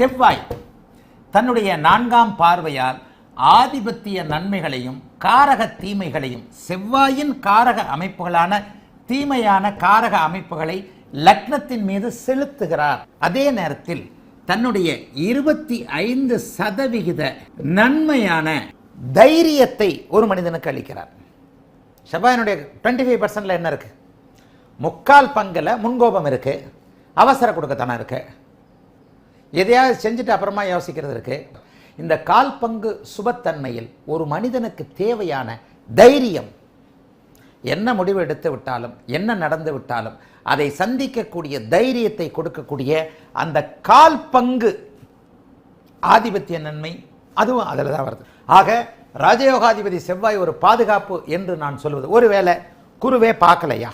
செவ்வாய். தன்னுடைய நான்காம் பார்வையால் ஆதிபத்திய நன்மைகளையும் காரக தீமைகளையும் செவ்வாயின் காரக அமைப்புகளான தீமையான காரக அமைப்புகளை லக்னத்தின் மீது செலுத்துகிறார். அதே நேரத்தில் தன்னுடைய இருபத்தி ஐந்து சதவிகித நன்மையான தைரியத்தை ஒரு மனிதனுக்கு அளிக்கிறார். செவ்வாயினுடைய டுவெண்ட்டி ஃபைவ் பர்சன்டில் என்ன இருக்குது முக்கால் பங்கில் முன்கோபம் இருக்குது அவசர கொடுக்கத்தானே இருக்குது எதையாவது செஞ்சுட்டு அப்புறமா யோசிக்கிறது இருக்கு. இந்த கால் பங்கு சுபத்தன்மையில் ஒரு மனிதனுக்கு தேவையான தைரியம். என்ன முடிவு எடுத்து விட்டாலும் என்ன நடந்து விட்டாலும் அதை சந்திக்கக்கூடிய தைரியத்தை கொடுக்கக்கூடிய அந்த கால் பங்கு ஆதிபத்திய நன்மை அதுவும் அதில் தான் வருது. ஆக ராஜயோகாதிபதி செவ்வாய் ஒரு பாதுகாப்பு என்று நான் சொல்வது. ஒருவேளை குருவே பார்க்கலையா?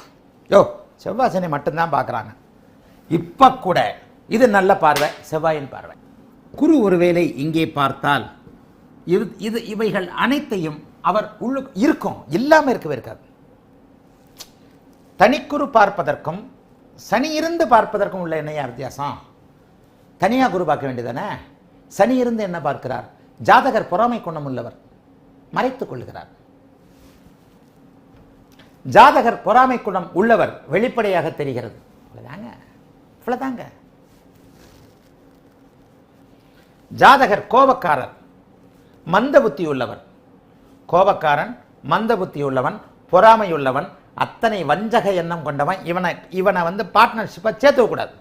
யோ செவ்வாய் சனி மட்டும்தான் பார்க்குறாங்க. இப்போ கூட இது நல்ல பார்வை செவ்வாயின் பார்வை. குரு ஒருவேளை இங்கே பார்த்தால் இது இது இவைகள் அனைத்தையும் அவர் உள்ளு இருக்கும் இல்லாமல் இருக்கவே இருக்காது. தனிக்குரு பார்ப்பதற்கும் சனி இருந்து பார்ப்பதற்கும் உள்ள என்னையா வித்தியாசம்? தனியாக குரு பார்க்க வேண்டியதானே? சனி இருந்து என்ன பார்க்கிறார்? ஜாதகர் பொறாமை குணம் உள்ளவர். மறைத்துக் கொள்கிறார். ஜாதகர் பொறாமை குணம் உள்ளவர். வெளிப்படையாக தெரிகிறது. அவ்வளவுதாங்க. அவ்வளவுதாங்க. ஜாதகர் கோபக்காரர் மந்த புத்தி உள்ளவர் கோபக்காரன் மந்த புத்தி உள்ளவன் பொறாமை உள்ளவன் அத்தனை வஞ்சக எண்ணம் கொண்டவன் இவனை இவனை வந்து பார்ட்னர்ஷிப்பை சேர்த்துக்கூடாது